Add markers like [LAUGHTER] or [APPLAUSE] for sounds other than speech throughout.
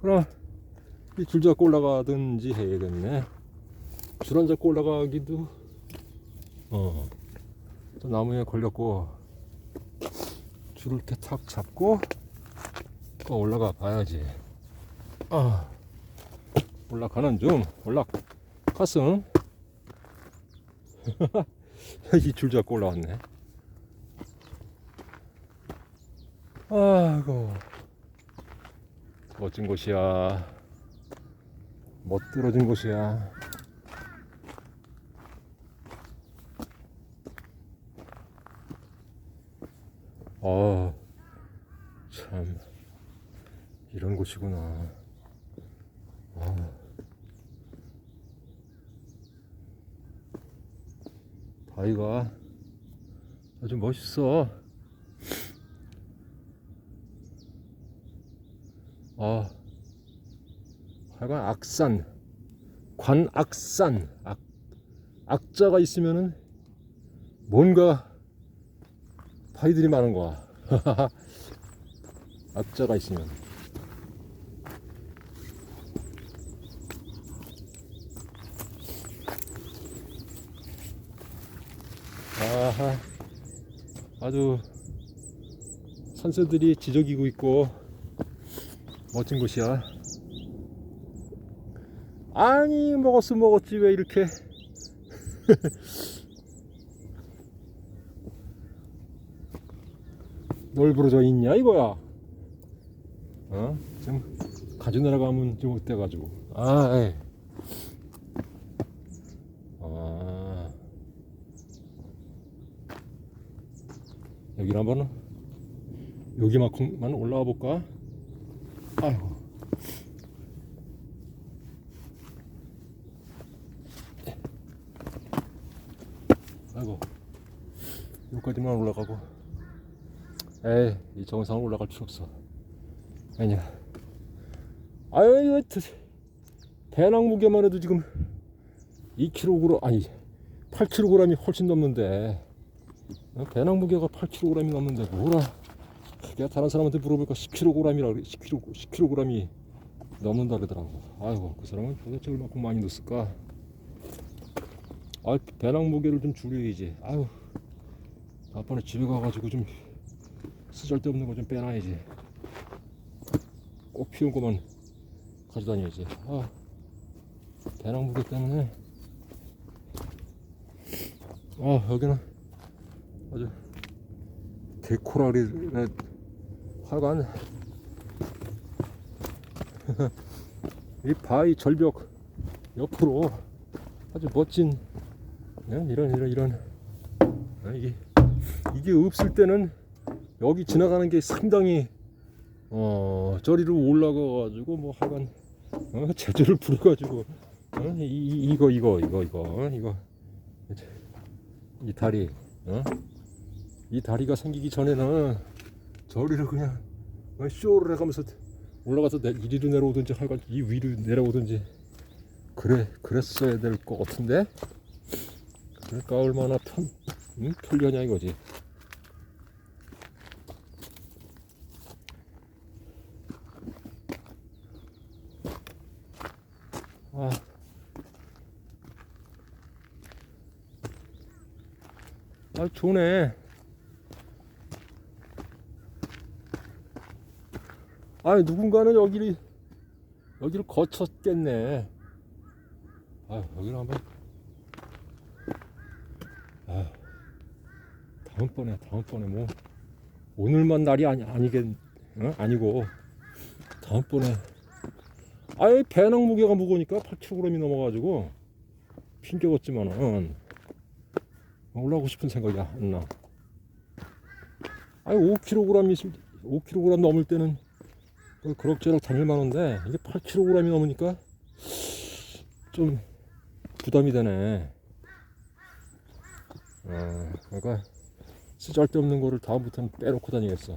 그럼 이줄 잡고 올라가든지 해야겠네. 줄 안 잡고 올라가기도 어. 또 나무에 걸렸고 줄을 이렇게 탁 잡고 또 올라가 봐야지. 아. 올라가는 중 올라갔음. [LAUGHS] 이줄 잡고 올라왔네. 아이고 멋진 곳이야. 멋들어진 곳이야. 아, 참 이런 곳이구나. 아. 바위가 아주 멋있어. 아, 하여간 악산, 관악산, 악, 악자가 있으면은 뭔가 바위들이 많은 거야. [LAUGHS] 악자가 있으면. 아하, 아주 산새들이 지저귀고 있고 멋진 곳이야. 아니 먹었으면 먹었지 왜 이렇게 [LAUGHS] 널브러져 있냐 이거야. 어? 지금 가져 내려가면 좀 어때 가지고. 아, 에이. 아. 여기를 한번 여기만큼만 올라가 볼까? 아이고. 아이고. 여기까지만 올라가고. 에이, 이 정상으로 올라갈 필요 없어. 아니야. 아유, 이거 드- 배낭 무게만 해도 지금 2kg, 아니, 8kg이 훨씬 넘는데. 어, 배낭 무게가 8kg이 넘는데 뭐라. 내가 다른 사람한테 물어보니까 10kg이라 그래. 10kg, 10kg이 넘는다 그러더라고. 아이고, 그 사람은 도대체 얼마큼 많이 넣었을까? 아, 배낭 무게를 좀 줄여야지. 아유, 다음번에 집에 가가지고 좀 쓰잘데없는 거 좀 빼놔야지. 꼭 필요한 것만 가져다녀야지. 아, 배낭 무게 때문에. 아, 여기는 아주 개코라리네 하여간 [LAUGHS] 이 바위 절벽 옆으로 아주 멋진 예, 이런 이런 이런 아, 이게 이게 없을 때는 여기 지나가는 게 상당히 어 저리로 올라가 가지고 뭐 하여간 어, [LAUGHS] 제주를 부려 가지고 어, 이, 이- 이거 이거 이거 이거 어, 이거 이 다리 어? 이 다리가 생기기 전에는 저리를 그냥 어, 쇼를 해가면서 올라가서 내, 이리로 내려오든지 하여간 이 위로 내려오든지 그래 그랬어야 될 것 같은데 그러니까 얼마나 편 응? 편리하냐 이거지 아 아, 좋네. 아, 누군가는 여기를 여기를 거쳤겠네. 아, 여기를 한번. 아, 다음번에, 다음번에 뭐 오늘만 날이 아니 아니겠, 어? 아니고 다음번에. 아예 배낭 무게가 무거우니까 8kg이 넘어가지고 핑계었지만은 올라가고 싶은 생각이 안 나. 아니 5kg 있을 5kg 넘을 때는 뭐 그럭저럭 다닐 만한데 이게 8kg이 넘으니까 좀 부담이 되네. 어, 그러니까 쓰잘데없는 거를 다음부터는 빼놓고 다니겠어.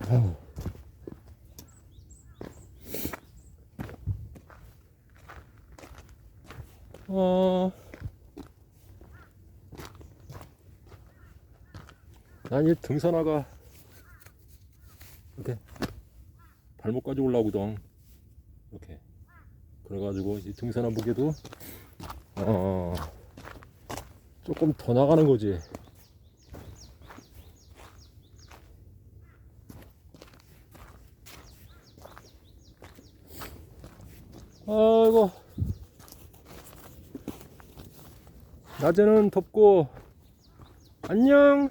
아유. 어. 난이 등산화가 이렇게 발목까지 올라오거든. 이렇게. 그래가지고 이 등산화복에도 어 조금 더 나가는 거지. 아이고 낮에는 덥고 안녕